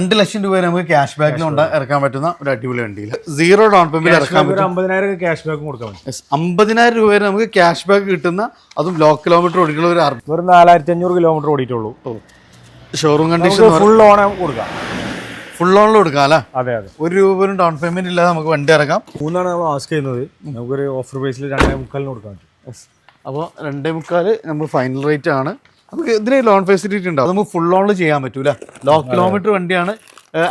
രണ്ട് ലക്ഷം രൂപ നമുക്ക് ക്യാഷ് ബാക്കിൽ ഇറക്കാൻ പറ്റുന്ന ഒരു അടിപൊളി വണ്ടിയിൽ സീറോ ഡൗൺ പേയ്മെന്റ് ഇറക്കാൻ പറ്റും. അമ്പതിനായിരം ക്യാഷ് ബാക്ക് കൊടുക്കാൻ പറ്റും. Yes, അമ്പതിനായിരം രൂപ വരെ നമുക്ക് ക്യാഷ് ബാക്ക് കിട്ടുന്ന അതും ലോ കിലോമീറ്റർ ഓടിക്കുന്ന ഒരു വെറും നാലായിരത്തി അഞ്ഞൂറ് കിലോമീറ്റർ ഓടിയിട്ടുള്ളൂ ഷോറൂം കണ്ടീഷൻ ഫുൾ ഓൺ കൊടുക്കാം. ഫുൾ ഓണിൽ കൊടുക്കാം അല്ലേ? അതെ അതെ. ഒരു രൂപ പോലും ഡൗൺ പേയ്മെന്റ് ഇല്ലാതെ നമുക്ക് വണ്ടി ഇറക്കാം. മൂന്നാണ് നമ്മൾ ആസ്ക് ചെയ്യുന്നത്. നമുക്കൊരു ഓഫർ പ്രൈസിൽ രണ്ടേ മുക്കാലിന് കൊടുക്കാൻ പറ്റും. അപ്പോൾ രണ്ടേ മുക്കാൽ നമ്മൾ ഫൈനൽ റേറ്റ് ആണ്. നമുക്ക് ഇതിന് ലോൺ ഫെസിലിറ്റി ഉണ്ടാവും നമുക്ക് ഫുൾ ഓൺ ചെയ്യാൻ പറ്റൂല. ലോ കിലോമീറ്റർ വണ്ടിയാണ്.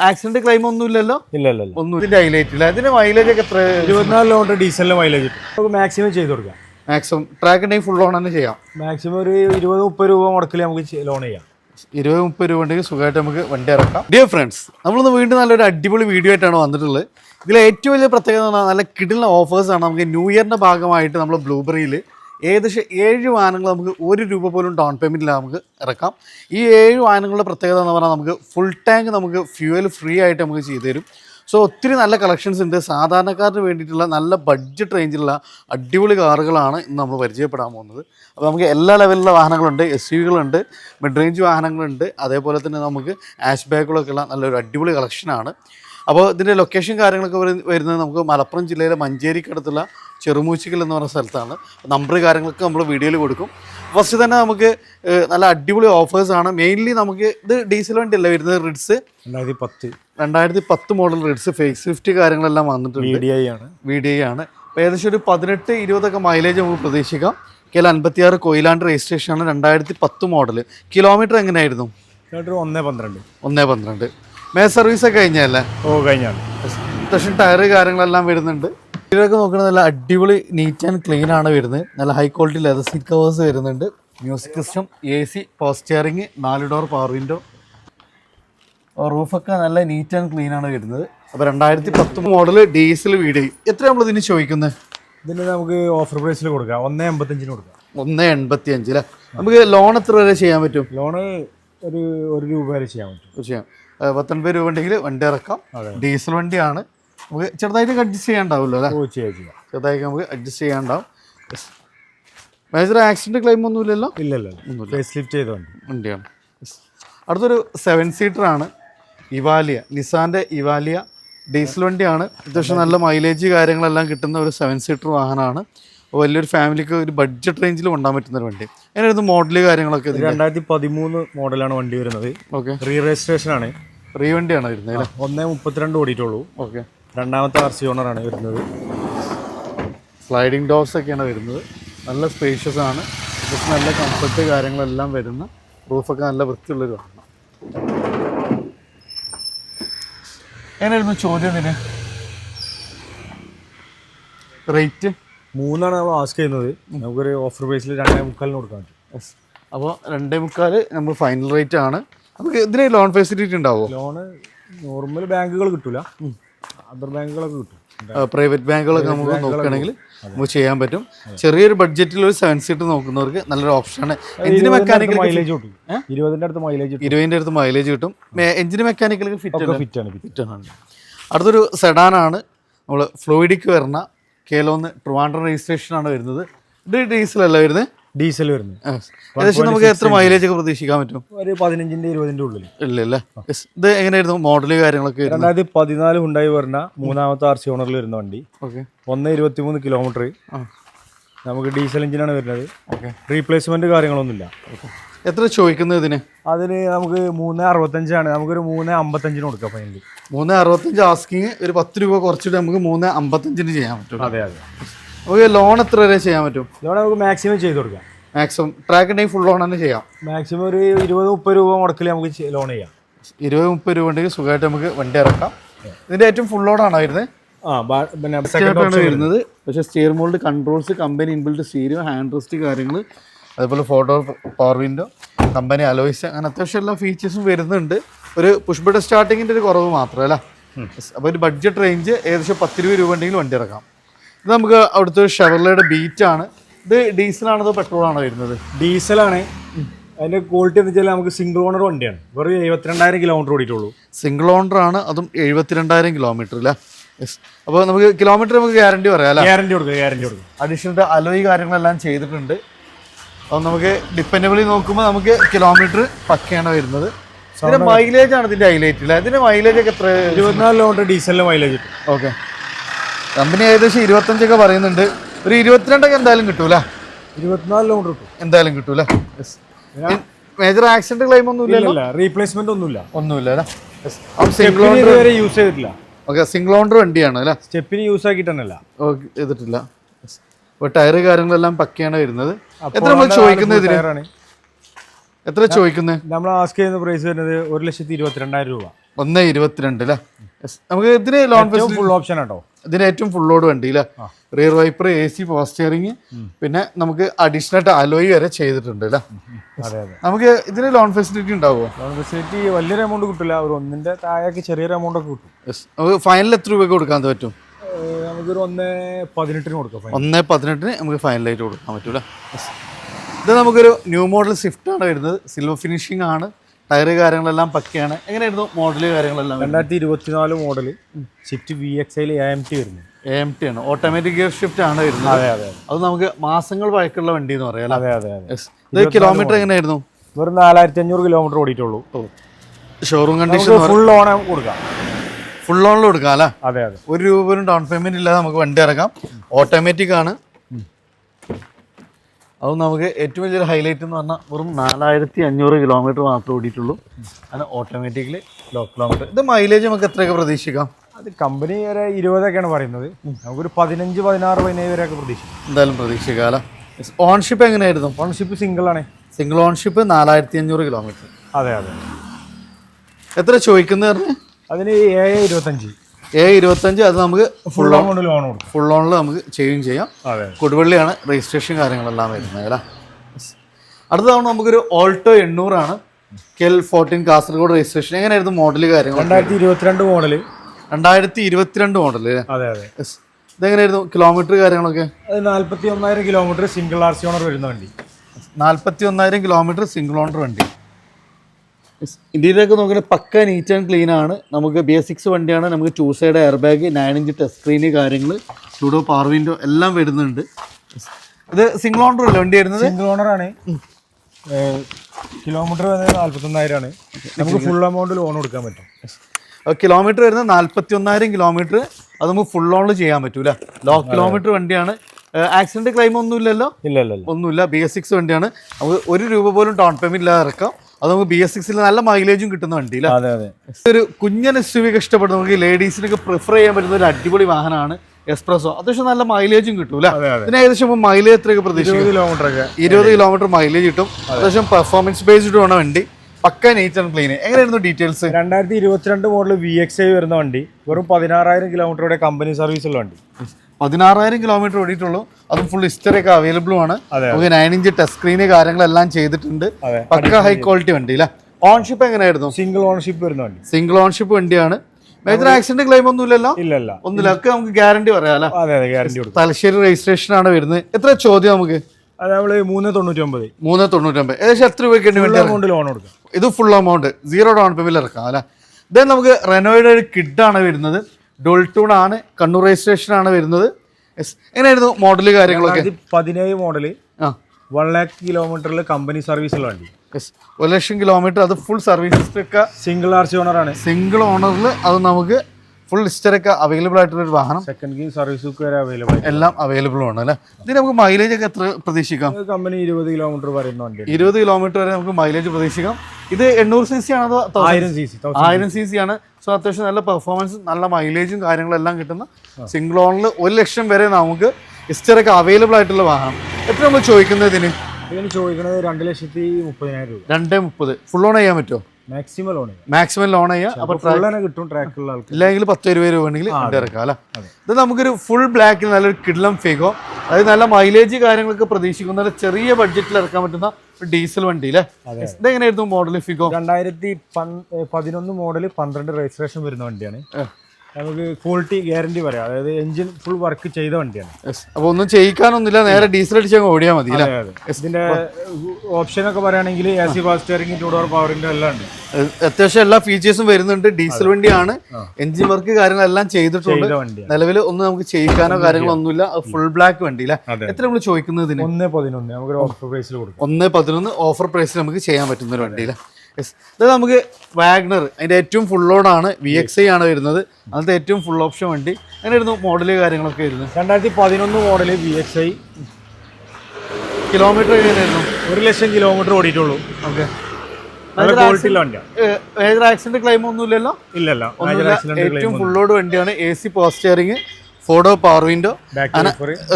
ആക്സിഡന്റ് ക്ലെയിം ഒന്നും ഇല്ലല്ലോ? ഇല്ല ഇല്ല. ഇല്ല ഒന്നും ഇതിന്റെ ഹൈലൈറ്റ് ഇല്ല. ഇതിന്റെ മൈലേജ് ഒക്കെ എത്ര? ഇരുപത്തിനാല് കിലോമീറ്റർ ഡീസലിന് മൈലേജ് നമുക്ക് മാക്സിമം ചെയ്ത് കൊടുക്കാം. മാക്സിമം ട്രാക്ക് ഉണ്ടെങ്കിൽ ഫുൾ ഓൺ തന്നെ ചെയ്യാം. മാക്സിമം ഒരു ഇരുപത് മുപ്പത് രൂപ മുടക്കിൽ നമുക്ക് ലോൺ ചെയ്യാം. ഇരുപത് മുപ്പത് രൂപ ഉണ്ടെങ്കിൽ സുഖമായിട്ട് നമുക്ക് വണ്ടി ഇറക്കാം. ഡിയർ ഫ്രണ്ട്സ് നമ്മളിന്ന് വീണ്ടും നല്ലൊരു അടിപൊളി വീഡിയോ ആയിട്ടാണ് വന്നിട്ടുള്ളത്. ഇതിലെ ഏറ്റവും വലിയ പ്രത്യേകത എന്ന് പറഞ്ഞാൽ നല്ല കിടിലൻ ഓഫേഴ്സാണ് നമുക്ക് ന്യൂ ഇയറിന്റെ ഭാഗമായിട്ട് നമ്മൾ ബ്ലൂബെറിയിൽ ഏകദേശം ഏഴ് വാഹനങ്ങൾ നമുക്ക് ഒരു രൂപ പോലും ഡൗൺ പേയ്മെന്റിൽ നമുക്ക് ഇറക്കാം. ഈ ഏഴ് വാഹനങ്ങളുടെ പ്രത്യേകത എന്ന് പറഞ്ഞാൽ നമുക്ക് ഫുൾ ടാങ്ക് നമുക്ക് ഫ്യൂവൽ ഫ്രീ ആയിട്ട് നമുക്ക് ചെയ്തു തരും. സോ ഒത്തിരി നല്ല കളക്ഷൻസ് ഉണ്ട്. സാധാരണക്കാരന് വേണ്ടിയിട്ടുള്ള നല്ല ബഡ്ജറ്റ് റേഞ്ചിലുള്ള അടിപൊളി കാറുകളാണ് ഇന്ന് നമ്മൾ പരിചയപ്പെടാൻ പോകുന്നത്. അപ്പോൾ നമുക്ക് എല്ലാ ലെവലിലുള്ള വാഹനങ്ങളുണ്ട്. എസ് യു വികളുണ്ട് മിഡ് റേഞ്ച് വാഹനങ്ങളുണ്ട്. അതേപോലെ തന്നെ നമുക്ക് ആഷ് ബാഗുകളൊക്കെയുള്ള നല്ലൊരു അടിപൊളി കളക്ഷനാണ് അപ്പോൾ ഇതിന്റെ ലൊക്കേഷൻ കാര്യങ്ങളൊക്കെ വരു- വരുന്നത് നമുക്ക് മലപ്പുറം ജില്ലയിലെ മഞ്ചേരിക്കടുത്തുള്ള ചെറുമൂച്ചിക്കൽ എന്ന് പറഞ്ഞ സ്ഥലത്താണ്. നമ്പർ കാര്യങ്ങളൊക്കെ നമ്മൾ വീഡിയോയിൽ കൊടുക്കും. ഫസ്റ്റ് തന്നെ നമുക്ക് നല്ല അടിപൊളി ഓഫേഴ്സാണ് മെയിൻലി നമുക്ക് ഇത് ഡീസൽ വണ്ടി അല്ല വരുന്നത്? റിഡ്സ് രണ്ടായിരത്തി പത്ത്. രണ്ടായിരത്തി പത്ത് മോഡൽ റിഡ്സ് ഫേസ് ഫിഫ്റ്റി കാര്യങ്ങളെല്ലാം വി വന്നിട്ടുണ്ട് ഡി ഐ ആണ്. വി ഡി ഐ ആണ്. അപ്പോൾ ഏകദേശം ഒരു പതിനെട്ട് ഇരുപതൊക്കെ മൈലേജ് നമുക്ക് പ്രതീക്ഷിക്കാം. കെ എൽ അൻപത്തിയാറ് കൊയിലാണ്ട് രജിസ്ട്രേഷൻ ആണ് രണ്ടായിരത്തി പത്ത് മോഡൽ കിലോമീറ്റർ എങ്ങനെയായിരുന്നു? എന്നിട്ട് ഒന്നേ പന്ത്രണ്ട്. ഒന്നേ പന്ത്രണ്ട്. മേ സർവീസ് ഒക്കെ കഴിഞ്ഞല്ലേ? ഓ കഴിഞ്ഞാണ്. അത്യാവശ്യം ടയർ കാര്യങ്ങളെല്ലാം വരുന്നുണ്ട്. ഇതിലൊക്കെ നോക്കുന്നത് നല്ല അടിപൊളി നീറ്റ് ആൻഡ് ക്ലീൻ ആണ് വരുന്നത്. നല്ല high quality leather seat covers വരുന്നുണ്ട്. Music system A C power steering steering നാല് ഡോർ പവർ വിൻഡോ റൂഫൊക്കെ നല്ല നീറ്റ് ആൻഡ് ക്ലീൻ ആണ് വരുന്നത്. അപ്പോൾ രണ്ടായിരത്തി പത്ത് മോഡൽ ഡീസൽ വീട്. എത്ര നമ്മൾ ഇതിന് ചോദിക്കുന്നത് ഇതിന് നമുക്ക് ഓഫർ പ്രൈസിൽ കൊടുക്കാം. ഒന്ന് എൺപത്തഞ്ചിന് കൊടുക്കാം. ഒന്ന് എൺപത്തി അഞ്ച് അല്ലേ നമുക്ക് ലോൺ എത്ര വരെ ചെയ്യാൻ പറ്റും? ലോണ് ഒരു ഒരു രൂപ വരെ ചെയ്യാൻ പറ്റും. ചെയ്യാം. പത്തൊൻപത് രൂപ ഉണ്ടെങ്കിൽ വണ്ടി ഇറക്കാം. ഡീസൽ വണ്ടിയാണ്. നമുക്ക് ചെറുതായിട്ട് അഡ്ജസ്റ്റ് ചെയ്യാണ്ടാവുമല്ലോ അല്ലേ? ചെറുതായിട്ട് നമുക്ക് അഡ്ജസ്റ്റ് ചെയ്യാണ്ടാവും. മേജർ ആക്സിഡന്റ് ക്ലെയിം ഒന്നുമില്ലല്ലോ? ഇല്ലല്ലോ ഇല്ല ഫേസ് ലിഫ്റ്റ് ചെയ്ത വണ്ടി. വണ്ടിയാണ്. അടുത്തൊരു സെവൻ സീറ്റർ ആണ്. ഇവാലിയ നിസാന്റെ ഇവാലിയ ഡീസൽ വണ്ടിയാണ്. അത്യാവശ്യം നല്ല മൈലേജ് കാര്യങ്ങളെല്ലാം കിട്ടുന്ന ഒരു സെവൻ സീറ്റർ വാഹനമാണ്. വലിയൊരു ഫാമിലിക്ക് ഒരു ബഡ്ജറ്റ് റേഞ്ചിൽ കൊണ്ടാൻ പറ്റുന്ന ഒരു വണ്ടി. എങ്ങനെയായിരുന്നു മോഡൽ കാര്യങ്ങളൊക്കെ രണ്ടായിരത്തി പതിമൂന്ന് മോഡലാണ് വണ്ടി വരുന്നത്. ഓക്കെ റീ രജിസ്ട്രേഷൻ ആണ്. റീ വണ്ടിയാണ് വരുന്നത് ഒന്നേ മുപ്പത്തിരണ്ട് ഓടിയിട്ടുള്ളൂ. ഓക്കെ. രണ്ടാമത്തെ ആർ സി ഓണറാണ് വരുന്നത്. സ്ലൈഡിംഗ് ഡോർസ് ഒക്കെയാണ് വരുന്നത്. നല്ല സ്പേഷ്യസ് ആണ്. അത്യാവശ്യം നല്ല കംഫർട്ട് കാര്യങ്ങളെല്ലാം വരുന്ന റൂഫൊക്കെ നല്ല വൃത്തിയുള്ളൊരു വാഹനം. എങ്ങനെയായിരുന്നു ചോദ്യം ഇതിന്? റേറ്റ് മൂന്നാണ് നമ്മൾ ആസ്ക് ചെയ്യുന്നത്. നമുക്കൊരു ഓഫർ പ്രൈസിൽ രണ്ടേ മുക്കാലിന് കൊടുക്കാൻ പറ്റും. അപ്പോൾ രണ്ടേ മുക്കാൽ നമ്മൾ ഫൈനൽ റേറ്റ് ആണ്. നമുക്ക് ഇതിന് ലോൺ ഫെസിലിറ്റി ഉണ്ടാവുമോ ലോണ് നോർമൽ ബാങ്കുകൾ കിട്ടൂല. അതർ ബാങ്കുകളൊക്കെ കിട്ടും. പ്രൈവറ്റ് ബാങ്കുകളൊക്കെ നമുക്ക് നോക്കുകയാണെങ്കിൽ നമുക്ക് ചെയ്യാൻ പറ്റും. ചെറിയൊരു ബഡ്ജറ്റിൽ ഒരു സെവൻ സീറ്റ് നോക്കുന്നവർക്ക് നല്ലൊരു ഓപ്ഷനാണ് എഞ്ചിന് മെക്കാനിക്കൽ മൈലേജ് കിട്ടും. ഇരുപതിന്റെ അടുത്ത് മൈലേജ് ഇരുപതിന്റെ അടുത്ത് മൈലേജ് കിട്ടും. എഞ്ചിന് മെക്കാനിക്കൽ ഫിറ്റ് ഫിറ്റാണ് ഫിറ്റ് ആണ് fit. ഫിറ്റ് ആണ് അടുത്തൊരു സെഡാനാണ് നമ്മൾ ഫ്ലൂയിഡിക്ക് വരുന്ന കേലോന്ന് ട്രിവാൻഡ്രം രജിസ്ട്രേഷനാണ് വരുന്നത്. ഇത് ഡീസൽ അല്ല വരുന്നത്? ഡീസൽ വരുന്നത്. ഏകദേശം നമുക്ക് എത്ര മൈലേജ് ഒക്കെ പ്രതീക്ഷിക്കാൻ പറ്റും? ഒരു പതിനഞ്ചിന്റെ ഇരുപതിന്റെ ഉള്ളിൽ ഇല്ല. ഇത് എങ്ങനെയായിരുന്നു? മോഡൽ കാര്യങ്ങളൊക്കെ രണ്ടായിരത്തി പതിനാല് ഉണ്ടായി പറഞ്ഞ മൂന്നാമത്തെ ആർ സി ഓണറിൽ വരുന്ന വണ്ടി. ഓക്കെ ഒന്ന് ഇരുപത്തി മൂന്ന് കിലോമീറ്റർ നമുക്ക് ഡീസൽ എഞ്ചിനാണ് വരുന്നത്. ഓക്കെ റീപ്ലേസ്മെന്റ് കാര്യങ്ങളൊന്നുമില്ല. എത്ര ചോദിക്കുന്നത് ഇതിന്? അതിന് നമുക്ക് മൂന്ന് അറുപത്തഞ്ചാണ് നമുക്കൊരു മൂന്ന് അമ്പത്തഞ്ചിന് കൊടുക്കാം ഫൈനലി മൂന്ന് അറുപത്തഞ്ച് ആസ്കിങ് ഒരു പത്ത് രൂപ കുറച്ചിട്ട് നമുക്ക് മൂന്ന് അമ്പത്തഞ്ചിന് ചെയ്യാൻ പറ്റും അതെ അതെ. നമുക്ക് ലോൺ എത്ര വരെ ചെയ്യാൻ പറ്റും? ലോൺ നമുക്ക് മാക്സിമം ചെയ്ത് കൊടുക്കാം. മാക്സിമം ട്രാക്ക് ഉണ്ടെങ്കിൽ ഫുൾ ലോൺ തന്നെ ചെയ്യാം. മാക്സിമം ഒരു ഇരുപത് മുപ്പത് രൂപ മുടക്കിൽ നമുക്ക് ലോൺ ചെയ്യാം. ഇരുപത് മുപ്പത് രൂപ ഉണ്ടെങ്കിൽ സുഖമായിട്ട് നമുക്ക് വണ്ടി ഇറക്കാം. ഇതിന്റെ ഏറ്റവും ഫുൾ ലോഡാണ് വരുന്നത്? ആ പിന്നെ വരുന്നത്. പക്ഷേ steering mounted controls company inbuilt stereo hand rest കാര്യങ്ങൾ അതുപോലെ photo power window company alloys അങ്ങനെ അത്യാവശ്യം എല്ലാ ഫീച്ചേഴ്സും വരുന്നുണ്ട്. ഒരു പുഷ് ബട്ടൺ സ്റ്റാർട്ടിങ്ങിന്റെ ഒരു കുറവ് മാത്രമല്ല അപ്പോൾ ഒരു ബഡ്ജറ്റ് റേഞ്ച് ഏകദേശം പത്ത് രൂപ രൂപ ഉണ്ടെങ്കിൽ വണ്ടി ഇറക്കാം. ഇത് നമുക്ക് അവിടുത്തെ ഷെവർലയുടെ ബീറ്റ് ആണ്. ഇത് ഡീസലാണോ അതോ പെട്രോൾ ആണോ വരുന്നത്? ഡീസലാണ് അതിന്റെ ക്വാളിറ്റി എന്ന് വെച്ചാൽ നമുക്ക് സിംഗിൾ ഓണർ വണ്ടിയാണ്. വെറും എഴുപത്തിരണ്ടായിരം കിലോമീറ്റർ ഓടിയിട്ടുള്ളൂ. സിംഗിൾ ഓണർ ആണ് അതും എഴുപത്തിരണ്ടായിരം കിലോമീറ്റർ അല്ലേ അപ്പോൾ നമുക്ക് കിലോമീറ്റർ നമുക്ക് ഗ്യാരണ്ടി പറയാം അല്ലേ? ഗ്യാരണ്ടി കൊടുക്കുക ഗ്യാരണ്ടി കൊടുക്കുക അഡീഷണൽ അലോയി കാര്യങ്ങളെല്ലാം ചെയ്തിട്ടുണ്ട്. അപ്പോൾ നമുക്ക് ഡിപ്പെൻഡബിളി നോക്കുമ്പോൾ നമുക്ക് കിലോമീറ്റർ പക്കയാണ് വരുന്നത്. ഇതിന്റെ മൈലേജ് ആണ് ഇതിന്റെ ഹൈലൈറ്റ് അല്ലേ ഇതിന്റെ മൈലേജ് ഒക്കെ എത്ര? ഇരുപത്തിനാല് കിലോമീറ്റർ ഡീസലിന്റെ മൈലേജ് ഓക്കെ കമ്പനി ഏകദേശം ഇരുപത്തഞ്ചൊക്കെ പറയുന്നുണ്ട്. ഒരു ഇരുപത്തിരണ്ടൊക്കെ എന്തായാലും കിട്ടൂല. ഇരുപത്തിനാല് കിലോമീറ്റർ കിട്ടും. എന്തായാലും കിട്ടൂല. മേജർ ആക്സിഡന്റ് ക്ലെയിം ഒന്നും ഇല്ലല്ലോ. ഇല്ല. റീപ്ലേസ്മെന്റ് ഒന്നുമില്ല ഒന്നുമില്ല സിംഗിൾ ഓണർ ഇതുവരെ യൂസ് ചെയ്തിട്ടില്ല. ഓക്കെ സിംഗിൾ ഓണർ വണ്ടിയാണ് അല്ലേ? സ്റ്റെപ്പിന് യൂസ് ആക്കിയിട്ടല്ല ഓക്കെ ചെയ്തിട്ടില്ല. ടയർ കാര്യങ്ങളെല്ലാം പക്കയാണ് വരുന്നത്. എത്ര നമ്മൾ ചോദിക്കുന്നത് ഇതിന്? എത്ര ചോദിക്കുന്നത് നമ്മൾ ആസ്ക് ചെയ്യുന്ന പ്രൈസ് വരുന്നത് ഒരു ലക്ഷത്തി ഇരുപത്തിരണ്ടായിരം രൂപ. ഒന്ന് ഇരുപത്തിരണ്ട് അല്ലേ? നമുക്ക് ഇതിന് ലോൺ ഫുൾ ഓപ്ഷൻ ആട്ടോ. ഇതിന് ഏറ്റവും ഫുൾ ലോഡ് വണ്ടി അല്ലേ rear wiper A C power steering പിന്നെ നമുക്ക് അഡീഷണൽ ആയിട്ട് അലോയ് വരെ ചെയ്തിട്ടുണ്ട് അല്ലേ നമുക്ക് ഇതിന് ലോൺ ഫെസിലിറ്റി ഉണ്ടാവുമോ ലോൺ ഫെസിലിറ്റി വലിയൊരു എമൗണ്ട് കിട്ടില്ല ഒരു ഒന്നിന്റെ താഴേക്ക് ചെറിയൊരു എമൗണ്ട് ഒക്കെ കിട്ടും. നമുക്ക് ഫൈനൽ എത്ര രൂപയ്ക്ക് കൊടുക്കാൻ പറ്റും? നമുക്കൊരു ഒന്ന് പതിനെട്ടിന് കൊടുക്കാം. ഒന്ന് പതിനെട്ടിന് നമുക്ക് ഫൈനലായിട്ട് കൊടുക്കാൻ പറ്റൂല. ഇത് നമുക്കൊരു ന്യൂ മോഡൽ സ്വിഫ്റ്റ് ആണ് വരുന്നത്. സിൽവർ ഫിനിഷിംഗ് ആണ്. ടയർ കാര്യങ്ങളെല്ലാം പക്കയാണ്. എങ്ങനെയായിരുന്നു മോഡൽ കാര്യങ്ങളെല്ലാം രണ്ടായിരത്തി ഇരുപത്തിനാല് മോഡൽ സ്വിഫ്റ്റ് വി എക്സ് ഐയിൽ എ എം ടി വരുന്നത് എ എം ടി ആണ്. ഓട്ടോമാറ്റിക് ഗിയർ ഷിഫ്റ്റ് ആണ് വരുന്നത്. അതെ അതെ അത്. നമുക്ക് മാസങ്ങൾ പഴക്കമുള്ള വണ്ടി എന്ന് പറയാം അതെ അതെ അതെ. കിലോമീറ്റർ എങ്ങനെയായിരുന്നു? വെറും നാലായിരത്തി അഞ്ഞൂറ് കിലോമീറ്റർ ഓടിയിട്ടുള്ളൂ ഷോറൂം കണ്ടീഷൻ ഫുൾ ഓൺ കൊടുക്കാം. ഫുൾ ഓണിൽ കൊടുക്കാം അല്ലേ? അതെ അതെ. ഒരു രൂപ പോലും ഡൗൺ പേയ്മെന്റ് ഇല്ലാതെ നമുക്ക് വണ്ടി ഇറക്കാം. ഓട്ടോമാറ്റിക് ആണ്. അത് നമുക്ക് ഏറ്റവും വലിയൊരു ഹൈലൈറ്റ് എന്ന് പറഞ്ഞാൽ വെറും നാലായിരത്തി അഞ്ഞൂറ് കിലോമീറ്റർ മാത്രമേ ഓടിയിട്ടുള്ളൂ. അത് ഓട്ടോമാറ്റിക്കലി ലോ കിലോമീറ്റർ ഇത് മൈലേജ് നമുക്ക് എത്രയൊക്കെ പ്രതീക്ഷിക്കാം? അത് കമ്പനി വരെ ഇരുപതൊക്കെയാണ് പറയുന്നത്. നമുക്കൊരു പതിനഞ്ച് പതിനാറ് പതിനേഴ് വരെയൊക്കെ പ്രതീക്ഷിക്കും. എന്തായാലും പ്രതീക്ഷിക്കാം അല്ലേ? ഓൺഷിപ്പ് എങ്ങനെയായിരുന്നു? ഓൺഷിപ്പ് സിംഗിൾ ആണ്. സിംഗിൾ ഓൺഷിപ്പ് നാലായിരത്തി അഞ്ഞൂറ് കിലോമീറ്റർ അതെ അതെ. എത്ര ചോദിക്കുന്നത് അതിന് ഏഴ് ഇരുപത്തഞ്ച്. ഏ ഇരുപത്തഞ്ച് അത് നമുക്ക് ഫുൾ ഓൺ ലോൺ ഫുൾ ഓണിൽ നമുക്ക് ചേഞ്ച് ചെയ്യാം. കൊടുവള്ളിയാണ് രജിസ്ട്രേഷൻ കാര്യങ്ങളെല്ലാം വരുന്നത് അല്ലേ? അടുത്ത തവണ നമുക്കൊരു Alto എണ്ണൂറാണ്. K L fourteen Kasaragod registration എങ്ങനെയായിരുന്നു മോഡൽ കാര്യങ്ങൾ രണ്ടായിരത്തി ഇരുപത്തിരണ്ട് മോഡൽ രണ്ടായിരത്തി ഇരുപത്തിരണ്ട് മോഡൽ അതെ. അതെ. ഇതെങ്ങനെയായിരുന്നു കിലോമീറ്റർ കാര്യങ്ങളൊക്കെ? അത് നാൽപ്പത്തി ഒന്നായിരം kilometre single R C owner വരുന്ന വണ്ടി. നാൽപ്പത്തി ഒന്നായിരം കിലോമീറ്റർ സിംഗിൾ ഓണർ വണ്ടി. ഇന്ത്യയിലേക്ക് നോക്കുന്ന പക്ക നീറ്റ് ആൻഡ് ക്ലീൻ ആണ്. നമുക്ക് ബി എസ് സിക്സ് വണ്ടിയാണ്. നമുക്ക് two side air bag nine inch touch screen കാര്യങ്ങൾ ചൂടോ പവർ വിൻഡോ എല്ലാം വരുന്നുണ്ട്. ഇത് സിംഗിൾ ഓണർ അല്ലേ വണ്ടി വരുന്നത്? സിംഗിൾ ഓണർ ആണ്. കിലോമീറ്റർ വരുന്നത് നാല്പത്തൊന്നായിരം ആണ് നമുക്ക് ഫുൾ എമൗണ്ട് ലോൺ കൊടുക്കാൻ പറ്റും. കിലോമീറ്റർ വരുന്നത് നാൽപ്പത്തി ഒന്നായിരം കിലോമീറ്റർ അത് നമുക്ക് ഫുൾ ഓൺ ചെയ്യാൻ പറ്റൂല. ലോ കിലോമീറ്റർ വണ്ടിയാണ്. ആക്സിഡന്റ് ക്ലെയിം ഒന്നുമില്ലല്ലോ? ഇല്ലല്ലോ ഇല്ല ഇല്ല ഒന്നുമില്ല. ബി എസ് സിക്സ് വണ്ടിയാണ്. നമുക്ക് ഒരു രൂപ പോലും ഡൗൺ പേയ്മെന്റ് ഇല്ലാതെ ഇറക്കാം. അത് നമുക്ക് ബി എസ് സിക്സിൽ നല്ല മൈലേജും കിട്ടുന്ന വണ്ടി ഒരു കുഞ്ഞൻ എസ് യു ഇഷ്ടപ്പെടുന്ന നമുക്ക് ലേഡീസിനൊക്കെ പ്രിഫർ ചെയ്യാൻ പറ്റുന്ന ഒരു അടിപൊളി വാഹനമാണ് എക്സ്പ്രസോ അത്യാവശ്യം നല്ല മൈലേജും കിട്ടൂല. പിന്നെ ഏകദേശം മൈലേജ് എത്രയൊക്കെ പ്രതീക്ഷിക്കും ഇരുപത് കിലോമീറ്റർ ഒക്കെ. ഇരുപത് കിലോമീറ്റർ മൈലേജ് കിട്ടും. അത്യാവശ്യം പെർഫോമൻസ് ബേസ്ഡ് ആണ് വണ്ടി. പക്ക നീറ്റ് ആൻഡ് ക്ലീൻ എങ്ങനെയായിരുന്നു ഡീറ്റെയിൽസ് രണ്ടായിരത്തി ഇരുപത്തിരണ്ട് മോഡൽ വി എക്സ് ഐ വരുന്ന വണ്ടി. വെറും പതിനാറായിരം കിലോമീറ്ററുടെ കമ്പനി സർവീസുള്ള വണ്ടി. പതിനാറായിരം കിലോമീറ്റർ ഓടിയിട്ടുള്ളൂ. അതും ഫുൾ ഹിസ്റ്ററി ഒക്കെ അവൈലബിളും ആണ്. നമുക്ക് നയൻ ഇഞ്ച് ടച്ച് സ്ക്രീന് കാര്യങ്ങളെല്ലാം ചെയ്തിട്ടുണ്ട്. പക്ക ഹൈ ക്വാളിറ്റി വണ്ടി അല്ലേ ഓൺഷിപ്പ് എങ്ങനെയായിരുന്നു? സിംഗിൾ ഓൺഷിപ്പ് വരുന്ന വണ്ടി. സിംഗിൾ ഓൺഷിപ്പ് വണ്ടിയാണ്. മേജർ ആക്സിഡന്റ് ക്ലെയിം ഒന്നും ഇല്ലല്ലോ? ഇല്ലല്ലോ. ഇല്ല ഒന്നുമില്ല. ഒക്കെ നമുക്ക് ഗ്യാരണ്ടി പറയാം അതെ അതെ ഗ്യാരണ്ടി കൊടുക്കും. തലശ്ശേരി രജിസ്ട്രേഷൻ ആണ് വരുന്നത്. എത്ര ചോദ്യം നമുക്ക്? നമ്മൾ മൂന്ന് തൊണ്ണൂറ്റി ഒമ്പത് മൂന്ന് തൊണ്ണൂറ്റൊമ്പത്. ഏകദേശം എത്ര രൂപയ്ക്ക് ലോൺ കൊടുക്കാം. ഇത് full amount zero down payment ഇറക്കാം അല്ലെ? ദെൻ നമുക്ക് റെനോയുടെ ഒരു ആണ് വരുന്നത്. ഡോൾട്ടൂൺ ആണ്. കണ്ണൂർ രജിസ്ട്രേഷൻ ആണ് വരുന്നത്. എങ്ങനെയായിരുന്നു മോഡൽ കാര്യങ്ങളൊക്കെ? പതിനേഴ് മോഡൽ വൺ ലാക്ക് കിലോമീറ്ററിൽ കമ്പനി സർവീസ് ഉള്ള വണ്ടി. ഒരു ലക്ഷം കിലോമീറ്റർ അത് ഫുൾ സർവീസ് ഒക്കെ സിംഗിൾ ആർ സി ഓണർ ആണ്. സിംഗിൾ ഓണറിൽ അത് നമുക്ക് ഫുൾ ഹിസ്റ്ററൊക്കെ അവൈലബിൾ ആയിട്ടുള്ള ഒരു വാഹനം. സെക്കൻഡ് ഗിയർ സർവീസ് വരെ അവൈലബിൾ എല്ലാം അവൈലബിൾ ആണ് അല്ലേ? ഇതിന് നമുക്ക് മൈലേജ് ഒക്കെ എത്ര പ്രതീക്ഷിക്കാം? കമ്പനി ഇരുപത് കിലോമീറ്റർ പറയുന്ന വണ്ടി ഇരുപത് കിലോമീറ്റർ വരെ നമുക്ക് മൈലേജ് പ്രതീക്ഷിക്കാം. ഇത് എണ്ണൂറ് സി സി ആണോ ആയിരം സി സി ആയിരം സി സി ആണ്. സോ അത്യാവശ്യം നല്ല പെർഫോമൻസ് നല്ല മൈലേജും കാര്യങ്ങളെല്ലാം കിട്ടുന്ന സിംഗിൾ ഓണിൽ ഒരു ലക്ഷം വരെ നമുക്ക് ഹിസ്റ്ററൊക്കെ അവൈലബിൾ ആയിട്ടുള്ള വാഹനം. എത്ര നമ്മൾ ചോദിക്കുന്നത് ഇതിന്? ഇതിന് ചോദിക്കുന്നത് രണ്ട് ലക്ഷത്തി മുപ്പതിനായിരം രൂപ. രണ്ടേ മുപ്പത്. ഫുൾ ഓൺ ചെയ്യാൻ പറ്റുമോ? മാക്സിമം ലോൺ മാക്സിമം ലോൺ ചെയ്യാം. അപ്പൊ ഫുൾ കിട്ടും ട്രാക്കുള്ള ആൾക്ക് ഇല്ലെങ്കിൽ പത്ത് ഇരുപത് രൂപ വേണമെങ്കിൽ ഇറക്കാം അല്ലേ? ഇത് നമുക്കൊരു ഫുൾ ബ്ലാക്കിൽ നല്ലൊരു കിഡ്ലം ഫിഗോ അതായത് നല്ല മൈലേജ് കാര്യങ്ങളൊക്കെ പ്രതീക്ഷിക്കുന്ന ചെറിയ ബഡ്ജറ്റിൽ ഇറക്കാൻ പറ്റുന്ന ഒരു ഡീസൽ വണ്ടി അല്ലേ? ഇതെങ്ങനെയായിരുന്നു മോഡൽ ഫിഗോ രണ്ടായിരത്തി പതിനൊന്ന് മോഡൽ പന്ത്രണ്ട് രജിസ്ട്രേഷൻ വരുന്ന വണ്ടിയാണ്. നമുക്ക് ക്വാളിറ്റി ഗ്യാരണ്ടി പറയാം. അതായത് എഞ്ചിൻ ഫുൾ വർക്ക് ചെയ്ത വണ്ടിയാണ്. അപ്പൊ ഒന്നും ചെയ്യിക്കാനൊന്നുമില്ല നേരെ ഡീസൽ അടിച്ച് അങ്ങ് ഓടിയാൽ മതി ഇതിന്റെ ഓപ്ഷൻ ഒക്കെ പറയുകയാണെങ്കിൽ A C fast steering two door പവറിന്റെ എല്ലാം ഉണ്ട്. അത്യാവശ്യം എല്ലാ ഫീച്ചേഴ്സും വരുന്നുണ്ട്. ഡീസൽ വണ്ടിയാണ്. എഞ്ചിൻ വർക്ക് കാര്യങ്ങളെല്ലാം ചെയ്തിട്ടുണ്ട്. ചെയ്ത നിലവിൽ ഒന്നും നമുക്ക് ചെയ്യിക്കാനോ കാര്യങ്ങളോ ഒന്നുമില്ല. ഫുൾ ബ്ലാക്ക് വണ്ടി അല്ലേ എത്ര നമ്മൾ ചോദിക്കുന്നതിന്? ഒന്ന് പതിനൊന്ന്. നമുക്ക് ഓഫർ പ്രൈസിൽ കൊടുക്കും. ഒന്ന് പതിനൊന്ന് ഓഫർ പ്രൈസിൽ നമുക്ക് ചെയ്യാൻ പറ്റുന്ന ഒരു വണ്ടിയില്ല. ഇത് നമുക്ക് വാഗ്നർ അതിന്റെ ഏറ്റവും ഫുൾ ലോഡാണ് വി എക്സ് ഐ ആണ് വരുന്നത്. അതിന്റെ ഏറ്റവും ഫുൾ ഓപ്ഷൻ വണ്ടി. അങ്ങനെ ഇരുന്നു മോഡൽ കാര്യങ്ങളൊക്കെ വരുന്നത്? രണ്ടായിരത്തി പതിനൊന്ന് model V X I kilometre എങ്ങനെയായിരുന്നു ഒരു ലക്ഷം കിലോമീറ്റർ ഓടിയിട്ടുള്ളൂ. ഓക്കെ മേജർ ആക്സിഡന്റ് ക്ലെയിം ഒന്നും ഇല്ലല്ലോ ഇല്ലല്ലോ ഏറ്റവും ഫുൾ ലോഡ് വണ്ടിയാണ്. A C power steering ഫോഡോ power window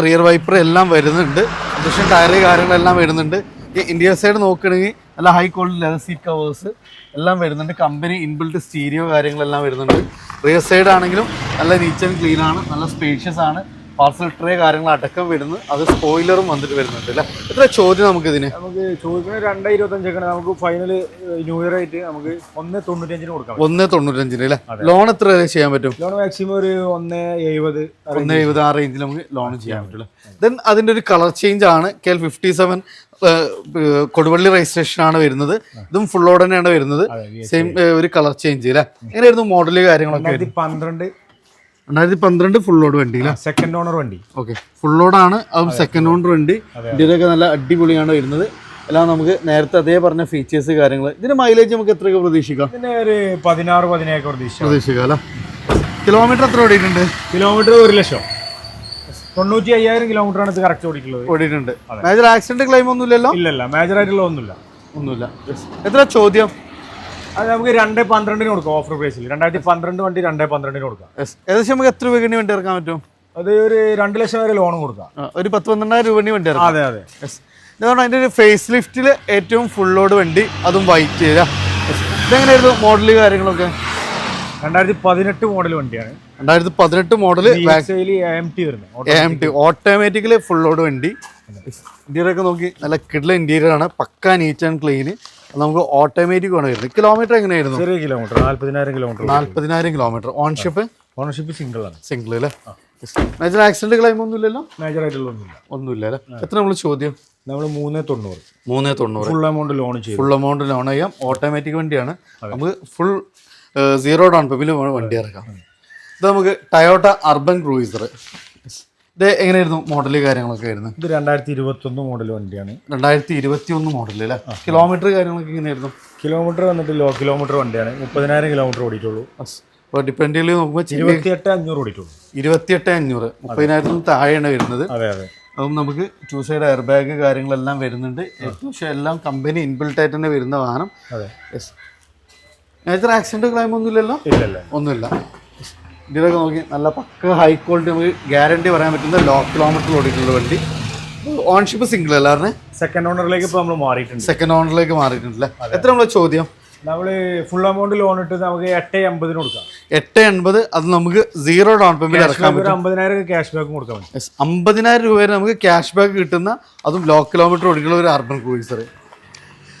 rear wiper എല്ലാം വരുന്നുണ്ട്. അത്യാവശ്യം ടയർ കാര്യങ്ങളെല്ലാം വരുന്നുണ്ട്. ഇന്ത്യ സൈഡ് നോക്കുകയാണെങ്കിൽ നല്ല high quality leather seat covers എല്ലാം വരുന്നുണ്ട്. കമ്പനി ഇൻബിൽട്ട് സ്റ്റീരിയോ കാര്യങ്ങളെല്ലാം വരുന്നുണ്ട്. റിയർ സൈഡ് ആണെങ്കിലും നല്ല നീറ്റ് ആൻഡ് ക്ലീൻ ആണ്. നല്ല സ്പേഷ്യസ് ആണ്. പാർസൽ ട്രേ കാര്യങ്ങൾ അടക്കം വരുന്നു അത് സ്പോയിലറും വന്നിട്ട് വരുന്നുണ്ട് അല്ലേ? എത്ര ചോദ്യം നമുക്ക് ഇതിന് നമുക്ക് ചോദിക്കുന്നത് രണ്ടേ ഇരുപത്തഞ്ചൊക്കെ നമുക്ക് ഫൈനൽ ന്യൂ ഇയർ ആയിട്ട് നമുക്ക് ഒന്ന് തൊണ്ണൂറ്റഞ്ചിന് കൊടുക്കാം. ഒന്ന് തൊണ്ണൂറ്റഞ്ചിന് അല്ലേ? ലോൺ എത്ര ചെയ്യാൻ പറ്റും? ലോൺ മാക്സിമം ഒരു ഒന്ന് എഴുപത് ഒന്ന് എഴുപത് ആ റേഞ്ചിൽ നമുക്ക് ലോൺ ചെയ്യാൻ പറ്റുള്ളൂ ദെൻ അതിന്റെ ഒരു കളർ ചേഞ്ച് ആണ്. K L fifty seven Koduvally registration ആണ് വരുന്നത്. ഇതും ഫുൾ തന്നെയാണ് വരുന്നത്. സെയിം ഒരു കളർ ചേഞ്ച് അല്ലേ? എങ്ങനെയായിരുന്നു മോഡൽ കാര്യങ്ങളൊക്കെ? പന്ത്രണ്ട് രണ്ടായിരത്തി പന്ത്രണ്ട് ഫുൾ ലോഡ് വണ്ടി സെക്കൻഡ് ഓണർ വണ്ടി. ഓക്കെ ഫുൾ ലോഡാണ് അതും സെക്കൻഡ് ഓണർ വണ്ടി. ഇതിലൊക്കെ നല്ല അടിപൊളിയാണ് വരുന്നത്. എല്ലാം നമുക്ക് നേരത്തെ അതേ പറഞ്ഞ ഫീച്ചേഴ്സ് കാര്യങ്ങൾ ഇതിന് മൈലേജ് നമുക്ക് എത്രയൊക്കെ പ്രതീക്ഷിക്കാം? ഒരു പതിനാറ് പതിനേഴ് പ്രതീക്ഷിച്ചു പ്രതീക്ഷിക്കാം അല്ലേ? കിലോമീറ്റർ എത്ര ഓടിയിട്ടുണ്ട്? കിലോമീറ്റർ ഒരു ലക്ഷം. തൊണ്ണൂറ്റി അയ്യായിരം കിലോമീറ്റർ ആണ് ഇത് കറക്റ്റ് ഓടിയിട്ടുള്ളത്. ഓടിയിട്ടുണ്ട്. മേജർ ആക്സിഡന്റ് ക്ലെയിം ഒന്നുമില്ലല്ലോ? ഇല്ലല്ല മേജർ ആയിട്ടുള്ള ഒന്നുമില്ല. ഒന്നുമില്ല. എത്ര ചോദ്യം? അത് നമുക്ക് രണ്ട് പന്ത്രണ്ടിന് കൊടുക്കാം ഓഫർ പ്രൈസിൽ രണ്ടായിരത്തി പന്ത്രണ്ട് വണ്ടി രണ്ട് പന്ത്രണ്ടിന് കൊടുക്കാം. ഏകദേശം നമുക്ക് എത്ര രൂപയ്ക്ക് വണ്ടി ഇറക്കാൻ പറ്റും? അത് ഒരു രണ്ട് ലക്ഷം വരെ ലോൺ കൊടുക്കാം. ഒരു പത്ത് പന്ത്രണ്ടായിരം രൂപ വണ്ടി ഇറക്കാം. അതെ അതെ. എന്താ ഇതാണ് അതിന്റെ ഒരു ഫേസ് ലിഫ്റ്റിൽ ഏറ്റവും ഫുൾ ലോഡ് വണ്ടി അതും വൈറ്റ് ചെയ്ത ഇതെങ്ങനെയായിരുന്നു മോഡൽ കാര്യങ്ങളൊക്കെ? രണ്ടായിരത്തി പതിനെട്ട് മോഡൽ വണ്ടിയാണ്. രണ്ടായിരത്തി പതിനെട്ട് മോഡൽ ഓട്ടോമാറ്റിക്കലി ഫുൾ ലോഡ് വണ്ടി. ഇന്റീരിയർ ഒക്കെ നോക്കി നല്ല കിഡ്ല ഇന്റീരിയർ ആണ്. പക്ക നീറ്റ് ആൻഡ് ക്ലീൻ നമുക്ക് ഓട്ടോമാറ്റിക് ആണ് വരുന്നത്. കിലോമീറ്റർ എങ്ങനെയായിരുന്നു? ചെറിയ കിലോമീറ്റർ നാല്പതിനായിരം കിലോമീറ്റർ നാല്പതിനായിരം കിലോമീറ്റർ ഓൺഷിപ്പ് ഓണർഷിപ്പ് സിംഗിൾ ആണ്. സിംഗിൾ അല്ലേ? മേജർ ആക്സിഡന്റ് ക്ലൈം ഒന്നുമില്ലല്ലോ? മേജർ ആയിട്ടുള്ള ഒന്നുമില്ല. ഒന്നുമില്ല അല്ലേ? എത്ര നമ്മൾ ചോദ്യം? നമ്മൾ മൂന്ന് തൊണ്ണൂറ്. മൂന്ന് തൊണ്ണൂറ്. ഫുൾ എമൗണ്ട് ലോൺ ചെയ്യും ഫുൾ എമൗണ്ട് ലോൺ ചെയ്യാം. ഓട്ടോമാറ്റിക് വണ്ടിയാണ്. നമുക്ക് ഫുൾ സീറോ ഡൗൺ പേയ്മെന്റ് വണ്ടി ഇറക്കാം. ഇത് നമുക്ക് ടയോട്ട അർബൻ ക്രൂയിസർ ഇത് എങ്ങനെയായിരുന്നു മോഡൽ കാര്യങ്ങളൊക്കെ ആയിരുന്നു? ഇത് രണ്ടായിരത്തി ഇരുപത്തി ഒന്ന് മോഡൽ വണ്ടിയാണ്. രണ്ടായിരത്തി ഇരുപത്തി ഒന്ന് മോഡൽ അല്ലേ കിലോമീറ്റർ കാര്യങ്ങളൊക്കെ എങ്ങനെയായിരുന്നു? കിലോമീറ്റർ വന്നിട്ട് ലോ കിലോമീറ്റർ വണ്ടിയാണ്. മുപ്പതിനായിരം കിലോമീറ്റർ ഓടിയിട്ടുള്ളൂ. അപ്പോൾ ഡിപ്പെൻഡ് ചെയ്ത് നോക്കുമ്പോൾ ഇരുപത്തിയെട്ട് അഞ്ഞൂറ് ഓടിയിട്ടുള്ളൂ. ഇരുപത്തിയെട്ട് അഞ്ഞൂറ്. മുപ്പതിനായിരത്തിന് താഴെയാണ് വരുന്നത്. അതെ അതെ. അതും നമുക്ക് ടു സൈഡ് എയർ ബാഗ് കാര്യങ്ങളെല്ലാം വരുന്നുണ്ട്. പക്ഷേ എല്ലാം കമ്പനി ഇൻബിൽട്ട് ആയിട്ട് തന്നെ വരുന്ന വാഹനം. അതെ. യെസ് മേജർ ആക്സിഡന്റ് ക്ലൈം ഒന്നുമില്ലല്ലോ? ഇല്ലല്ലോ. ഒന്നുമില്ല. ഇതിലൊക്കെ നോക്കി നല്ല പക്ക ഹൈ ക്വാളിറ്റി നമുക്ക് ഗ്യാരണ്ടി പറയാൻ പറ്റുന്ന ലോ കിലോമീറ്റർ ഓടിയിട്ടുള്ള വണ്ടി. ഓൺഷിപ്പ് സിംഗിൾ അല്ലാറിന് സെക്കൻഡ് ഓണറിലേക്ക് ഇപ്പോൾ നമ്മൾ മാറിയിട്ടുണ്ട്. സെക്കൻഡ് ഓണറിലേക്ക് മാറിയിട്ടുണ്ടല്ലേ? എത്ര നമ്മളെ ചോദ്യം? നമ്മൾ ഫുൾ എമൗണ്ട് ലോൺ ഇട്ട് നമുക്ക് എട്ട് എൺപതിന് കൊടുക്കാം. എട്ട് എൺപത് അത് നമുക്ക് സീറോ ഡൗൺ പേയ്മെന്റ് ഇറക്കാൻ പറ്റും. അമ്പതിനായിരം ക്യാഷ് ബാക്ക് കൊടുക്കാൻ പറ്റും. അമ്പതിനായിരം രൂപ വരെ നമുക്ക് ക്യാഷ് ബാക്ക് കിട്ടുന്ന അതും ലോ കിലോമീറ്റർ ഓടിക്കുന്ന ഒരു അർബൻ ക്രൂയിസർ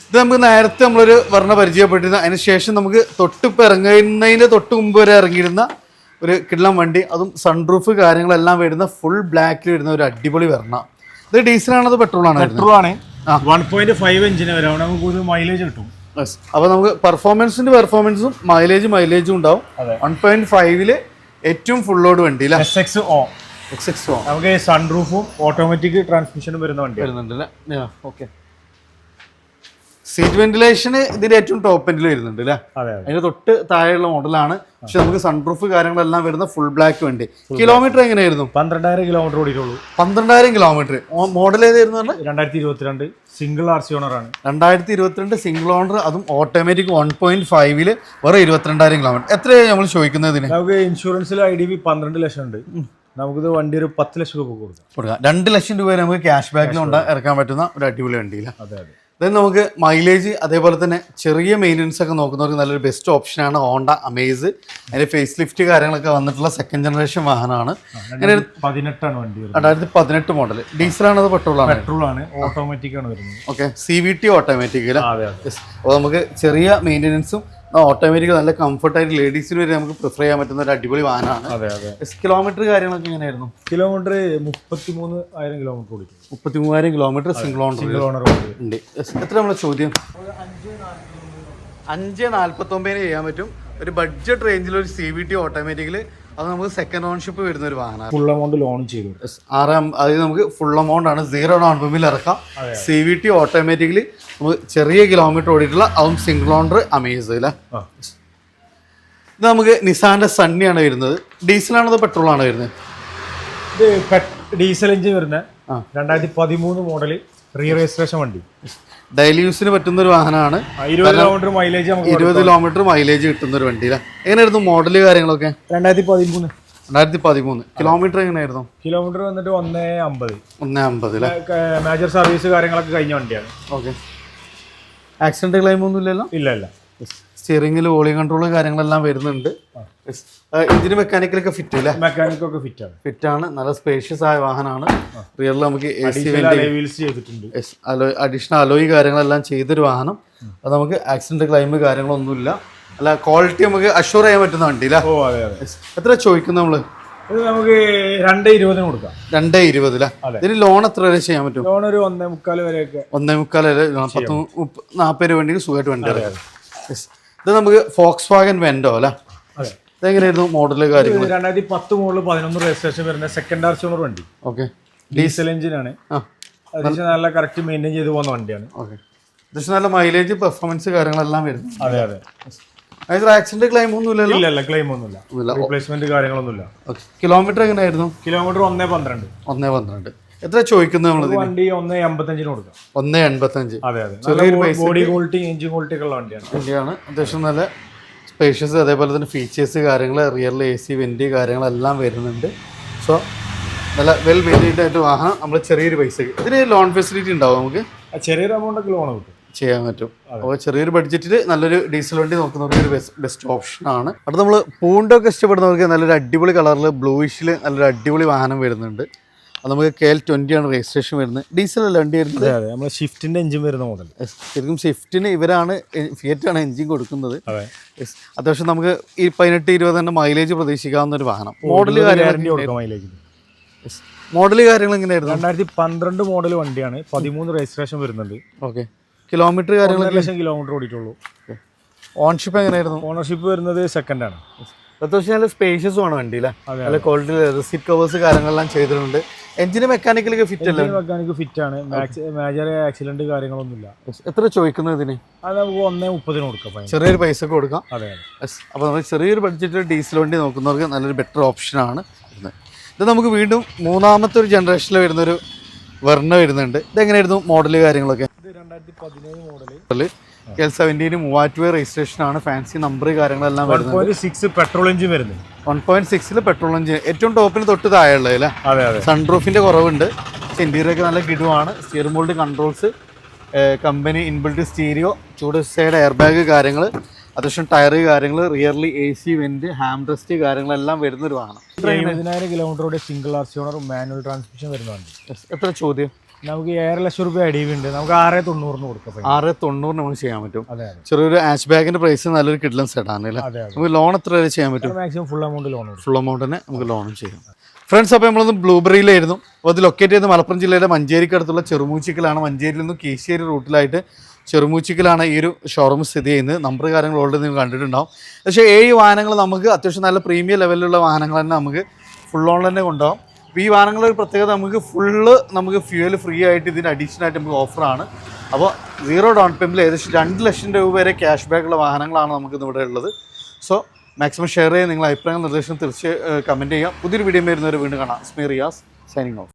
ഇത് നമുക്ക് നേരത്തെ നമ്മളൊരു വർണ പരിചയപ്പെട്ടിരുന്ന. അതിന് ശേഷം നമുക്ക് തൊട്ടിപ്പോൾ ഇറങ്ങുന്നതിന്റെ തൊട്ട് മുമ്പ് വരെ ഇറങ്ങിയിരുന്ന ഒരു കിള്ളം വണ്ടി അതും സൺറൂഫ് കാര്യങ്ങളെല്ലാം വരുന്ന ഫുൾ ബ്ലാക്കിൽ വരുന്ന ഒരു അടിപൊളി വരണം ഇത് ഡീസലാണോ അത് പെട്രോൾ ആണോ പെട്രോൾ ആണ്. വൺ പോയിന്റ് ഫൈവ് എഞ്ചിന് വരെ. നമുക്ക് ഒരു മൈലേജ് കിട്ടും. അപ്പോൾ നമുക്ക് പെർഫോമൻസിന്റെ പെർഫോമൻസും മൈലേജ് മൈലേജും ഉണ്ടാവും. വൺ പോയിന്റ് ഫൈവിൽ ഏറ്റവും ഫുൾ ലോഡ് വണ്ടി S X O X X നമുക്ക് സൺറൂഫും ഓട്ടോമാറ്റിക് ട്രാൻസ്മിഷനും വരുന്ന വണ്ടി വരുന്നുണ്ടല്ലേ ഓക്കെ സീറ്റ് വെന്റിലേഷൻ ഇതിന്റെ ഏറ്റവും ടോപ്പ് എൻഡിൽ വരുന്നുണ്ട് അല്ലേ അതെ അതെ. അതിന്റെ തൊട്ട് താഴെയുള്ള മോഡലാണ്. പക്ഷെ നമുക്ക് സൺപ്രൂഫ് കാര്യങ്ങളെല്ലാം വരുന്ന ഫുൾ ബ്ലാക്ക് വണ്ടി. കിലോമീറ്റർ എങ്ങനെയായിരുന്നു? പന്ത്രണ്ടായിരം കിലോമീറ്റർ ഓടിയിട്ടുള്ളൂ. പന്ത്രണ്ടായിരം കിലോമീറ്റർ മോഡൽ ഏതായിരുന്നു രണ്ടായിരത്തി ഇരുപത്തിരണ്ട് സിംഗിൾ ആർ സി ഓണർ ആണ്. രണ്ടായിരത്തി ഇരുപത്തിരണ്ട് സിംഗിൾ ഓണർ അതും ഓട്ടോമാറ്റിക് വൺ പോയിന്റ് ഫൈവിൽ വെറും ഇരുപത്തിരണ്ടായിരം കിലോമീറ്റർ എത്രയാണ് നമ്മൾ ചോദിക്കുന്നതിന് നമുക്ക് ഇൻഷുറൻസിൽ ഐ ഡി ബി പന്ത്രണ്ട് ലക്ഷം ഉണ്ട്. നമുക്കിത് വണ്ടി ഒരു പത്ത് ലക്ഷം രൂപ കൊടുക്കാം. രണ്ട് ലക്ഷം രൂപ നമുക്ക് ക്യാഷ് ബാക്കിൽ ഇറക്കാൻ പറ്റുന്ന ഒരു അടിപൊളി വണ്ടിയില്ല അതെ അതെ. ദെൻ നമുക്ക് മൈലേജ് അതേപോലെ തന്നെ ചെറിയ മെയിന്റനൻസ് ഒക്കെ നോക്കുന്നവർക്ക് നല്ലൊരു ബെസ്റ്റ് ഓപ്ഷനാണ് ഹോണ്ട അമേസ് അതിന്റെ ഫേസ് ലിഫ്റ്റ് കാര്യങ്ങളൊക്കെ വന്നിട്ടുള്ള സെക്കൻഡ് ജനറേഷൻ വാഹനമാണ്. പതിനെട്ടാണ് വണ്ടി രണ്ടായിരത്തി പതിനെട്ട് മോഡൽ ഡീസലാണ് അത് പെട്രോളാണ് പെട്രോൾ ആണ്. ഓട്ടോമാറ്റിക് ആണ് വരുന്നത്. Okay C V T automatic ആ, അതെ അതെ. അപ്പോൾ നമുക്ക് ചെറിയ മെയിന്റനൻസും ഓട്ടോമാറ്റിക് നല്ല കംഫർട്ടായിട്ട് ലേഡീസിന് വരെ നമുക്ക് പ്രിഫർ ചെയ്യാൻ പറ്റുന്ന ഒരു അടിപൊളി വാഹനമാണ്. അതെ അതെ. കിലോമീറ്റർ കാര്യങ്ങളൊക്കെ എങ്ങനെയായിരുന്നു? കിലോമീറ്റർ മുപ്പത്തി മൂന്ന് ആയിരം കിലോമീറ്റർ ഓടിക്കും. മുപ്പത്തി മൂവായിരം kilometre single owner single owner ഉണ്ട്. എത്ര നമ്മളെ ചോദ്യം? അഞ്ച് നാൽപ്പത്തൊമ്പതിന് ചെയ്യാൻ പറ്റും. ഒരു ബഡ്ജറ്റ് റേഞ്ചിൽ ഒരു സി വി ടി ഓട്ടോമാറ്റിക്കലി അത് നമുക്ക് സെക്കൻഡ് ഓൺഷിപ്പ് വരുന്ന ഒരു വാഹനമാണ് ഫുൾ എമൗണ്ട് ലോൺ ചെയ്തു. ആറാം അതായത് നമുക്ക് ഫുൾ എമൗണ്ട് ആണ്. സീറോ ഡൗൺ പേയ്മെന്റ് ഇറക്കാം. സി വി ടി ഓട്ടോമാറ്റിക്കലി നമുക്ക് ചെറിയ കിലോമീറ്റർ ഓടിയിട്ടുള്ള അതും സിംഗിൾ ഓണർ അമേസ് അല്ലേ? ഇത് നമുക്ക് നിസാന്റെ സണ്ണിയാണ് വരുന്നത്. ഡീസൽ ആണോ പെട്രോൾ ആണോ വരുന്നത്? ഇത് ഡീസൽ എഞ്ചിൻ വരുന്ന. രണ്ടായിരത്തി പതിമൂന്ന് മോഡൽ റീ രജിസ്ട്രേഷൻ വണ്ടി. ഡെയിലി യൂസിന് പറ്റുന്ന ഒരു വാഹനമാണ്. ഇരുപത് കിലോമീറ്റർ മൈലേജ് കിട്ടുന്ന ഒരു വണ്ടി അല്ലേ എങ്ങനെയായിരുന്നു മോഡൽ കാര്യങ്ങളൊക്കെ? രണ്ടായിരത്തി പതിമൂന്ന് രണ്ടായിരത്തി പതിമൂന്ന് കിലോമീറ്റർ എങ്ങനെയായിരുന്നു? കിലോമീറ്റർ വന്നിട്ട് ഒന്നേ അമ്പത്. ഒന്നേ അമ്പത് മേജർ സർവീസ് കാര്യങ്ങളൊക്കെ കഴിഞ്ഞ വണ്ടിയാണ്. ഓക്കെ ആക്സിഡന്റ് ക്ലെയിം ഒന്നും ഇല്ലല്ലോ ഇല്ല ഇല്ല. സ്റ്റിയറിംഗിൽ വോളിയം കൺട്രോൾ കാര്യങ്ങളെല്ലാം വരുന്നുണ്ട്. ഇതിന് മെക്കാനിക്കലൊക്കെ ഫിറ്റ് അല്ലേ? മെക്കാനിക്കൊക്കെ ഫിറ്റ് ആണ്. ഫിറ്റ് ആണ്. നല്ല സ്പേഷ്യസ് ആയ വാഹനമാണ്. റിയറിൽ നമുക്ക് എ സി അഡീഷണൽ അലോയി കാര്യങ്ങളെല്ലാം ചെയ്തൊരു വാഹനം. അത് നമുക്ക് ആക്സിഡന്റ് ക്ലൈം കാര്യങ്ങളൊന്നുമില്ല. അല്ല ക്വാളിറ്റി നമുക്ക് അഷ്യൂർ ചെയ്യാൻ പറ്റുന്ന വണ്ടി അല്ലേ എത്ര ചോദിക്കുന്നു നമ്മൾ? ഇത് നമുക്ക് രണ്ടേ ഇരുപതിന് കൊടുക്കാം. രണ്ടേ ഇരുപതില. ഇതിന് ലോൺ എത്ര വരെ ചെയ്യാൻ പറ്റും? ലോൺ ഒരു ഒന്നേ മുക്കാൽ വരെയൊക്കെ ഒന്നേ മുക്കാൽ വരെ പത്ത് നാൽപ്പത് രൂപ വേണ്ടി സുഖമായിട്ട് വണ്ടി. ഇത് നമുക്ക് ഫോക്സ് വാഗൻ വെൻഡോ അല്ലേ? അതെ. ഇതെങ്ങനെയായിരുന്നു മോഡൽ കാര്യങ്ങൾ രണ്ടായിരത്തി പത്ത് മുകളിൽ പതിനൊന്ന് രജിസ്ട്രേഷൻ വരുന്ന സെക്കൻഡ് ആർച്ചോണർ വണ്ടി. ഓക്കെ ഡീസൽ എഞ്ചിനാണ് ആണ്. അത്യാവശ്യം നല്ല കറക്റ്റ് മെയിന്റെയിൻ ചെയ്ത് പോകുന്ന വണ്ടിയാണ്. ഓക്കെ അത്യാവശ്യം നല്ല മൈലേജ് പെർഫോമൻസ് കാര്യങ്ങളെല്ലാം വരുന്നു. അതെ അതെ. ആക്സിഡന്റ് ക്ലെയിം ഒന്നും ഇല്ലല്ലോ? ഇല്ല ക്ലെയിം ഒന്നുമില്ല റീപ്ലേസ്മെന്റ് കാര്യങ്ങളൊന്നുമില്ല കിലോമീറ്റർ എങ്ങനെയായിരുന്നു? കിലോമീറ്റർ ഒന്നേ പന്ത്രണ്ട്. ഒന്നേ പന്ത്രണ്ട്. എത്ര ചോദിക്കുന്നത് നമ്മൾ വണ്ടി ഒന്നേ എൺപത്തഞ്ചിന് കൊടുക്കാം. ഒന്നേ എൺപത്തഞ്ച്. അതെ അതെ. ചെറിയൊരു പൈസ ബോഡി ക്വാളിറ്റി എഞ്ചിൻ ക്വാളിറ്റി ഒക്കെ ഉള്ള വണ്ടിയാണ്. വണ്ടിയാണ്. അത്യാവശ്യം നല്ല സ്പേഷ്യസ് അതേപോലെ തന്നെ ഫീച്ചേഴ്സ് കാര്യങ്ങൾ റിയറിൽ എ സി വെന്റി കാര്യങ്ങളെല്ലാം വരുന്നുണ്ട്. സോ നല്ല വെൽ മെയിന്റൈൻഡ് ആയിട്ട് വാഹനം നമ്മൾ ചെറിയൊരു പൈസക്ക് ഇതിന് ലോൺ ഫെസിലിറ്റി ഉണ്ടാവും നമുക്ക്? ചെറിയൊരു എമൗണ്ട് ഒക്കെ ലോൺ കിട്ടും. ചെയ്യാൻ പറ്റും. അപ്പോൾ ചെറിയൊരു ബഡ്ജറ്റിൽ നല്ലൊരു ഡീസൽ വണ്ടി നോക്കുന്നവർക്ക് ഒരു ബെസ്റ്റ് ഓപ്ഷൻ ആണ്. അടുത്ത് നമ്മൾ പൂണ്ടൊക്കെ ഇഷ്ടപ്പെടുന്നവർക്ക് നല്ലൊരു അടിപൊളി കളറിൽ ബ്ലൂയിഷിൽ നല്ലൊരു അടിപൊളി വാഹനം വരുന്നുണ്ട്. അത് നമുക്ക് കെ എൽ ആണ് രജിസ്ട്രേഷൻ വരുന്നത്. ഡീസൽ അല്ല വണ്ടി വരുന്നത്? അതെ നമ്മൾ ഷിഫ്റ്റിന്റെ എഞ്ചിൻ വരുന്ന മോഡൽ ശരിക്കും സ്വിഫ്റ്റിന് ഇവരാണ് ഫിയറ്റ് ആണ് എഞ്ചിൻ കൊടുക്കുന്നത്. അത്യാവശ്യം നമുക്ക് ഈ പതിനെട്ട് ഇരുപത് തന്നെ മൈലേജ് പ്രതീക്ഷിക്കാവുന്ന ഒരു വാഹനം മോഡൽ മൈലേജ് മോഡൽ കാര്യങ്ങൾ എങ്ങനെയായിരുന്നു? രണ്ടായിരത്തി പന്ത്രണ്ട് മോഡൽ വണ്ടിയാണ്. പതിമൂന്ന് രജിസ്ട്രേഷൻ വരുന്നുണ്ട്. ഓക്കെ കിലോമീറ്റർ കാര്യങ്ങൾ ലക്ഷം കിലോമീറ്റർ ഓടിയിട്ടുള്ളൂ. ഓൺഷിപ്പ് എങ്ങനെയായിരുന്നു? ഓണർഷിപ്പ് വരുന്നത് സെക്കൻഡ് ആണ്. അത്യാവശ്യം നല്ല സ്പേഷ്യസും ആണ് വണ്ടി അല്ലേ? അതെ, നല്ല ക്വാളിറ്റി സീറ്റ് കവേഴ്സ് കാര്യങ്ങളെല്ലാം ചെയ്തിട്ടുണ്ട്. എഞ്ചിന് മെക്കാനിക്കലൊക്കെ ഫിറ്റ് അല്ലേ? മെക്കാനിക്ക് ഫിറ്റ് ആണ്. മേജർ ആക്സിഡന്റ് കാര്യങ്ങളൊന്നുമില്ല. ഇല്ല എത്ര ചോദിക്കുന്നത് ഇതിന്? അത് നമുക്ക് ഒന്നേ മുപ്പതിന് കൊടുക്കാം ചെറിയൊരു പൈസ കൊടുക്കാം. അതെ അപ്പോൾ നമ്മൾ ചെറിയൊരു ബഡ്ജറ്റിൽ ഡീസൽ വണ്ടി നോക്കുന്നവർക്ക് നല്ലൊരു ബെറ്റർ ഓപ്ഷനാണ് ഇത്. ഇത് നമുക്ക് വീണ്ടും മൂന്നാമത്തെ ഒരു ജനറേഷനിൽ വരുന്നൊരു വെർണ വരുന്നുണ്ട്. ഇതെങ്ങനെയായിരുന്നു മോഡൽ കാര്യങ്ങളൊക്കെ? എൽ സെവന്റീന് മൂവാറ്റുപേർ രജിസ്ട്രേഷൻ ആണ്. ഫാൻസി നമ്പർ കാര്യങ്ങളെല്ലാം വരുന്നത്. പെട്രോൾ എഞ്ചിൻ വരുന്നത്. വൺ പോയിന്റ് സിക്സിൽ പെട്രോൾ എഞ്ചിൻ ഏറ്റവും ടോപ്പിന് തൊട്ട് താഴെയുള്ളത് അല്ലേ? സൺറൂഫിന്റെ കുറവുണ്ട്. സെന്റീരിയൊക്കെ നല്ല കിടുവാണ്. Steering bold controls company inbuilt stereo ചൂട് സൈഡ് എയർ ബാഗ് കാര്യങ്ങൾ അത്യാവശ്യം ടയർ കാര്യങ്ങൾ റിയർലി A C vent arm rest കാര്യങ്ങളെല്ലാം വരുന്ന ഒരു വാഹനം. എഴുപതിനായിരം കിലോമീറ്ററോടെ single R C owner manual transmission വരുന്നുണ്ട് എത്ര ചോദ്യം? നമുക്ക് ഏഴര ലക്ഷം രൂപ അടിവുണ്ട് നമുക്ക് ആറ് തൊണ്ണൂറിന് കൊടുക്കാം ആറ് തൊണ്ണൂറിന് നമുക്ക് ചെയ്യാൻ പറ്റും. ചെറിയൊരു ആഷ് ബാഗിന്റെ പ്രൈസ് നല്ലൊരു കിഡ്ലൻ സെറ്റാണ് നമുക്ക് ലോൺ എത്ര വരെ ചെയ്യാൻ പറ്റും? Maximum full amount loan full എമൗണ്ടിന് നമുക്ക് ലോണും ചെയ്യാം. ഫ്രണ്ട്സ് അപ്പോൾ നമ്മളൊന്ന് ബ്ലൂബെറിയിലായിരുന്നു അപ്പോൾ അത് ലൊക്കേറ്റ് ചെയ്ത് മലപ്പുറം ജില്ലയിലെ മഞ്ചേരിക്ക് അടുത്തുള്ള ചെറുമൂച്ചിക്കലാണ്. മഞ്ചേരിയിൽ നിന്ന് കീശ്ശേരി റൂട്ടിലായിട്ട് ചെറുമൂച്ചിക്കലാണ് ഈ ഒരു ഷോറൂം സ്ഥിതി ചെയ്യുന്നത്. നമ്പർ കാര്യങ്ങൾ ഓൾറെഡി നിങ്ങൾ കണ്ടിട്ടുണ്ടാവും. പക്ഷേ ഏഴ് വാഹനങ്ങൾ നമുക്ക് അത്യാവശ്യം നല്ല പ്രീമിയം ലെവലിലുള്ള വാഹനങ്ങൾ തന്നെ നമുക്ക് ഫുൾ ഓൺ തന്നെ കൊണ്ടുപോകാം. ഈ വാഹനങ്ങളുടെ ഒരു പ്രത്യേകത നമുക്ക് ഫുള്ള് നമുക്ക് ഫ്യൂവൽ ഫ്രീ ആയിട്ട് ഇതിന് അഡീഷണൽ ആയിട്ട് നമുക്ക് ഓഫറാണ് അപ്പോൾ സീറോ ഡൗൺ പേയ്മെന്റിൽ ഏകദേശം രണ്ട് ലക്ഷം രൂപ വരെ ക്യാഷ് ബാക്കുള്ള വാഹനങ്ങളാണ് നമുക്ക് ഇവിടെ ഉള്ളത്. സോ മാക്സിമം ഷെയർ ചെയ്യാൻ നിങ്ങളുടെ അഭിപ്രായങ്ങൾ നിർദ്ദേശം തീർച്ചയായും കമന്റ് ചെയ്യാം. പുതിയൊരു വീഡിയോ വരുന്നവരെ വീണ്ടും കാണാം. സ്മീറിയാസ് സൈനിങ് ഓഫ്